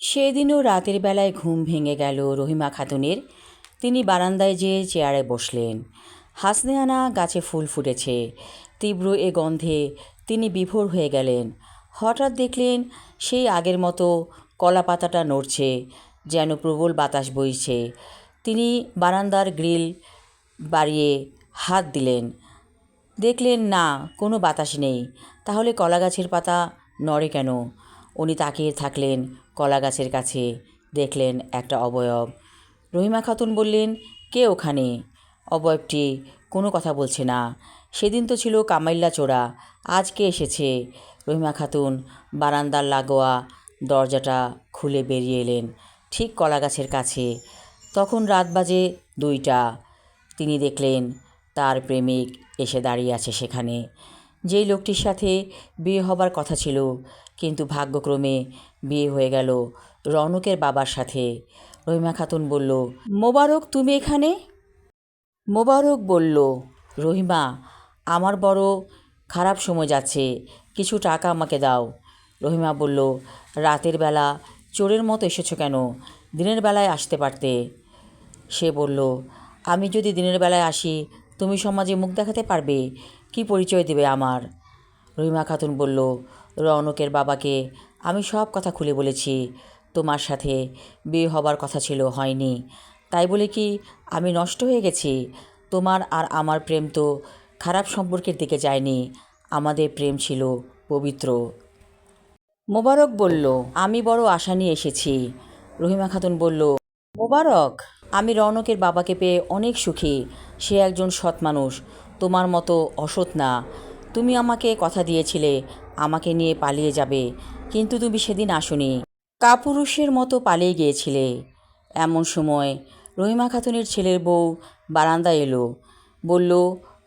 সেদিনও রাতের বেলায় ঘুম ভেঙে গেল রহিমা খাতুনের। তিনি বারান্দায় যেয়ে চেয়ারে বসলেন। হাসনেহানা গাছে ফুল ফুটেছে। তীব্র এ গন্ধে তিনি বিভোর হয়ে গেলেন। হঠাৎ দেখলেন সেই আগের মতো কলা পাতাটা নড়ছে, যেন প্রবল বাতাস বইছে। তিনি বারান্দার গ্রিল বাড়িয়ে হাত দিলেন। দেখলেন, না, কোনো বাতাস নেই। তাহলে কলা গাছের পাতা নড়ে কেন? উনি তাকিয়ে থাকলেন কলা গাছের কাছে, দেখলেন একটা অবয়ব। রহিমা খাতুন বললেন, কে ওখানে? অবয়বটি কোনো কথা বলছে না। সেদিন তো ছিল কামাইল্লা চোরা, আজ কে এসেছে? রহিমা খাতুন বারান্দার লাগোয়া দরজাটা খুলে বেরিয়ে এলেন ঠিক কলা গাছের কাছে। তখন রাত বাজে দুইটা। তিনি দেখলেন তার প্রেমিক এসে দাঁড়িয়ে আছে সেখানে। যেই লোকটির সাথে বিয়ে হবার কথা ছিল, কিন্তু ভাগ্যক্রমে বিয়ে হয়ে গেল রনকের বাবার সাথে। রহিমা খাতুন বলল, মোবারক, তুমি এখানে? মোবারক বলল, রহিমা, আমার বড় খারাপ সময় যাচ্ছে, কিছু টাকা আমাকে দাও। রহিমা বলল, রাতের বেলা চোরের মতো এসেছ কেন? দিনের বেলায় আসতে পারতে। সে বলল, আমি যদি দিনের বেলায় আসি, তুমি সমাজে মুখ দেখাতে পারবে? কি পরিচয় দেবে আমার? রহিমা খাতুন বলল, রৌনকের বাবাকে আমি সব কথা খুলে বলেছি। তোমার সাথে বিয়ে হবার কথা ছিল, হয়নি। তাই বলে কি আমি নষ্ট হয়ে গেছি? তোমার আর আমার প্রেম তো খারাপ সম্পর্কের দিকে যায়নি। আমাদের প্রেম ছিল পবিত্র। মোবারক বলল, আমি বড় আশা নিয়ে এসেছি। রহিমা খাতুন বলল, মোবারক, আমি রৌনকের বাবাকে পেয়ে অনেক সুখী। সে একজন সৎ মানুষ। তোমার মতো অসৎ না। তুমি আমাকে কথা দিয়েছিলে, আমাকে নিয়ে পালিয়ে যাবে, কিন্তু তুমি সেদিন আসনি। কাপুরুষের মতো পালিয়ে গিয়েছিলে। এমন সময় রহিমা খাতুনের ছেলের বউ বারান্দায় এলো। বলল,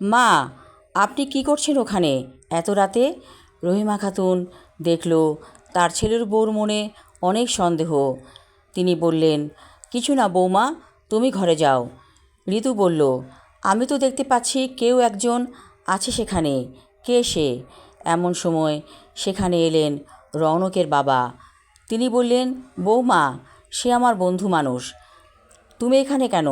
মা, আপনি কি করছেন ওখানে? এত রাতে? রহিমা খাতুন দেখল, তার ছেলের বউর মনে অনেক সন্দেহ। তিনি বললেন, কিছু না বৌমা, তুমি ঘরে যাও। ঋতু বলল আমি তো দেখতে পাচ্ছি কেউ একজন আছে সেখানে। কে সে? এমন সময় সেখানে এলেন রৌনকের বাবা। তিনি বললেন, বৌমা, সে আমার বন্ধু মানুষ। তুমি এখানে কেন?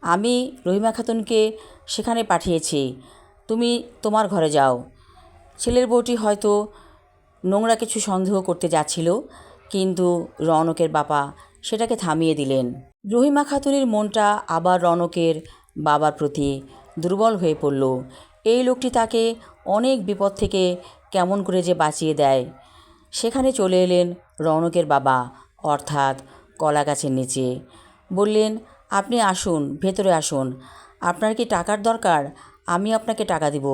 আমি রহিমা খাতুনকে সেখানে পাঠিয়েছি। তুমি তোমার ঘরে যাও। ছেলের বউটি হয়তো নোংরা কিছু সন্দেহ করতে যাচ্ছিল, কিন্তু রৌনকের বাবা সেটাকে থামিয়ে দিলেন। রহিমা খাতুনের মনটা আবার রৌনকের বাবার প্রতি দুর্বল হয়ে পড়ল। এই লোকটি তাকে অনেক বিপদ থেকে কেমন করে যে বাঁচিয়ে দেয়, সেখানে চলে এলেন রৌনকের বাবা, অর্থাৎ কলা গাছের নিচে। বললেন, আপনি আসুন, ভেতরে আসুন। আপনার কি টাকার দরকার? আমি আপনাকে টাকা দিব।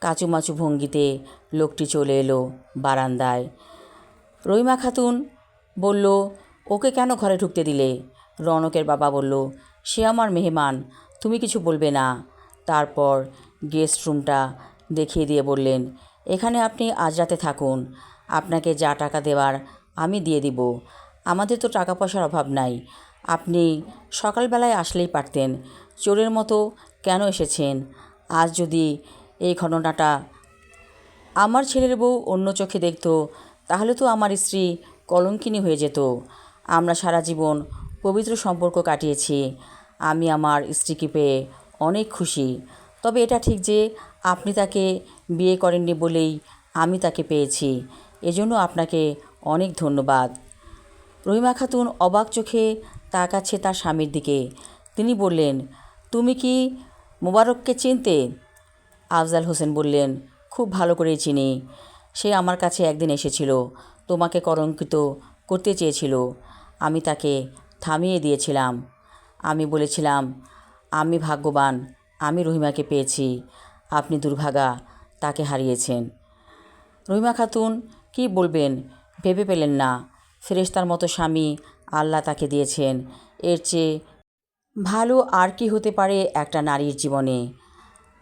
কাচুমাচু ভঙ্গিতে লোকটি চলে এলো বারান্দায়। রহিমা খাতুন বলল, ওকে কেন ঘরে ঢুকতে দিলে? রৌনকের বাবা বলল, সে আমার মেহমান তুমি কিছু বলবে না। তারপর গেস্ট রুমটা দেখিয়ে দিয়ে বললেন, এখানে আপনি আজ রাতে থাকুন। আপনাকে যা টাকা দেওয়ার আমি দিয়ে দিব। আমাদের তো টাকা পয়সার অভাব নাই। আপনি সকালবেলায় আসলেই পারতেন। চোরের মতো কেন এসেছেন? আজ যদি এই ঘটনাটা আমার ছেলের বউ অন্য চোখে দেখত, তাহলে তো আমার স্ত্রী কলঙ্কিনী হয়ে যেত। আমরা সারা জীবন পবিত্র সম্পর্ক কাটিয়েছি। আমি আমার স্ত্রীকে পেয়ে অনেক খুশি। তবে এটা ঠিক যে আপনি তাকে বিয়ে করেননি বলেই আমি তাকে পেয়েছি। এজন্য আপনাকে অনেক ধন্যবাদ। রহিমা খাতুন অবাক চোখে তাকাচ্ছে তার স্বামীর দিকে। তিনি বললেন, তুমি কি মোবারককে চিনতে? আফজাল হোসেন বললেন, খুব ভালো করেই চিনি। সে আমার কাছে একদিন এসেছিল, তোমাকে কলঙ্কিত করতে চেয়েছিল। আমি তাকে থামিয়ে দিয়েছিলাম। আমি বলেছিলাম, আমি ভাগ্যবান, আমি রহিমাকে পেয়েছি, আপনি দুর্ভাগা, তাকে হারিয়েছেন। রহিমা খাতুন, কি বলবেন? ভেবে পেলেন না। ফেরেশতার মতো স্বামী আল্লাহ তাকে দিয়েছেন। এর চেয়ে ভালো আর কি হতে পারে একটা নারীর জীবনে?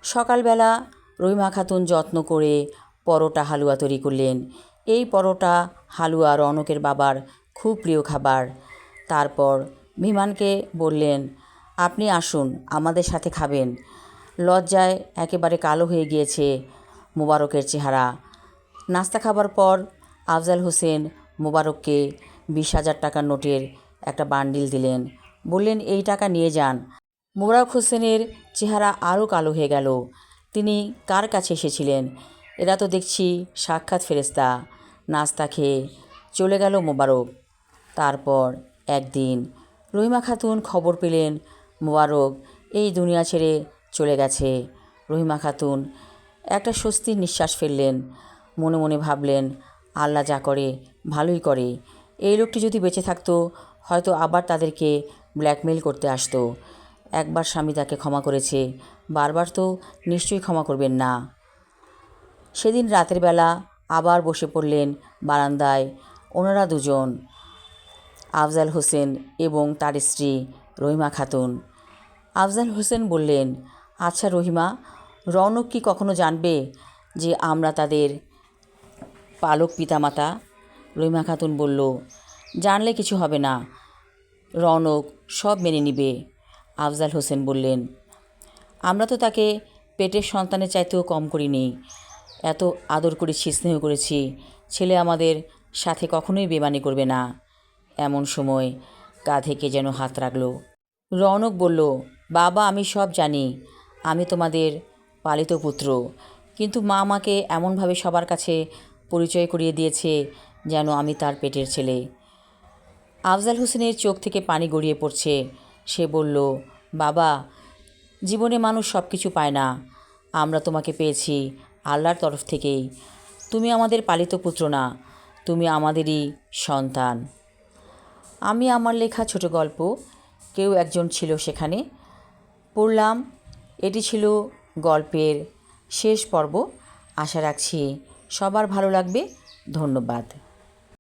সকালবেলা রহিমা খাতুন যত্ন করে পরোটা হালুয়া তৈরি করলেন। এই পরোটা হালুয়া রনকের বাবার খুব প্রিয় খাবার। তারপর বিমানকে বললেন, আপনি আসুন, আমাদের সাথে খাবেন। লজ্জায় একেবারে কালো হয়ে গিয়েছে মোবারকের চেহারা। নাস্তা খাবার পর আফজাল হোসেন মোবারককে বিশ হাজার টাকার নোটের একটা বান্ডিল দিলেন। বললেন, এই টাকা নিয়ে যান। মোবারক হোসেনের চেহারা আরও কালো হয়ে গেল। তিনি কার কাছে এসেছিলেন? এরা তো দেখছি সাক্ষাৎ ফেরেস্তা নাস্তা খেয়ে চলে গেল মোবারক। তারপর একদিন রহিমা খাতুন খবর পেলেন, মোবারক, এই দুনিয়া ছেড়ে চলে গেছে। রহিমা খাতুন একটা স্বস্তির নিঃশ্বাস ফেললেন। মনে মনে ভাবলেন, আল্লাহ যা করে, ভালোই করে। এই লোকটি যদি বেঁচে থাকতো, হয়তো আবার তাদেরকে ব্ল্যাকমেল করতে আসতো। একবার স্বামী তাকে ক্ষমা করেছে, বারবার তো নিশ্চয়ই ক্ষমা করবেন না। সেদিন রাতের বেলা আবার বসে পড়লেন বারান্দায়, ওনারা দুজন। আফজাল হোসেন এবং তার স্ত্রী রহিমা খাতুন। আফজাল হোসেন বললেন আচ্ছা রহিমা, রৌনক কি কখনো জানবে যে আমরা তাদের পালক পিতামাতা? রহিমা খাতুন বলল, জানলে কিছু হবে না, রৌনক সব মেনে নিবে। আফজাল হোসেন বললেন, আমরা তো তাকে পেটের সন্তানের চাইতেও কম করিনি। এত আদর করেছি, স্নেহ করেছি। ছেলে আমাদের সাথে কখনোই বেমানি করবে না। এমন সময় কাঁধে কে যেন হাত রাখল। রৌনক বলল, বাবা, আমি সব জানি। আমি তোমাদের পালিত পুত্র। কিন্তু মা আমাকে এমনভাবে সবার কাছে পরিচয় করিয়ে দিয়েছে যেন আমি তার পেটের ছেলে। আফজাল হোসেনের চোখ থেকে পানি গড়িয়ে পড়ছে। সে বলল, বাবা, জীবনে মানুষ সব কিছু পায় না। আমরা তোমাকে পেয়েছি আল্লাহর তরফ থেকেই। তুমি আমাদের পালিত পুত্র না। তুমি আমাদেরই সন্তান। আমি আমার লেখা ছোট গল্প, কেউ একজন ছিল সেখানে। পড়লাম, এটি ছিল গল্পের শেষ পর্ব। আশা রাখছি সবার ভালো লাগবে। ধন্যবাদ।